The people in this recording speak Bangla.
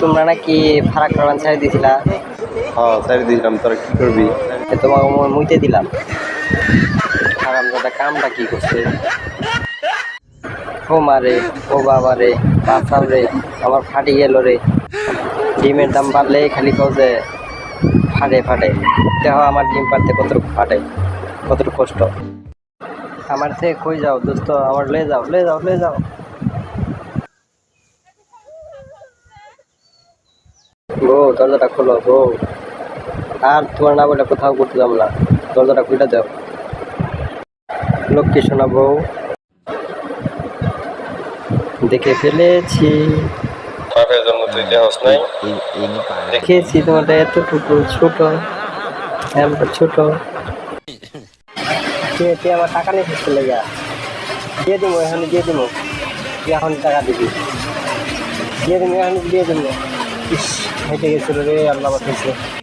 তোমরা নাকি ফারাক রহমান ছেড়ে দিছিলা? হ্যাঁ সাইড দিয়েছিলাম তোরা কি করবি? তোমাকে মই মুইতে দিলাম। আরাম দাদা কামটা কি করছে? ও মারে ও বাবা রে বাসাও রে আমার ফাটি গেল রে। ডিমের দাম বাড়লে খালি কও যে ফাটে ফাটে। দেহ আমার ডিম পারতে কতটুকু ফাটে কতটুকু কষ্ট। আমার সে কই যাও দোস্ত? আমার লে যাও লে যাও লে যাও। গো দরজাটা খোলো গো আর তোমার না বলে কোথাও করতে যাব না। দরজাটা খুলে দাও। লক্ষ্মী শোনা বউ দেখে ফেলেছি। দেখেছি তোমারটা এতটুকু ছোট। এত ছোট। তুই আমার টাকা নিয়ে চলে যা। দিয়ে দিব এখন দিয়ে দিব তুই এখন টাকা দিবি। দিয়ে দিব এখন দিয়ে দিব হেঁটে গেছিল রে আল্লাহ বাঁচিয়েছে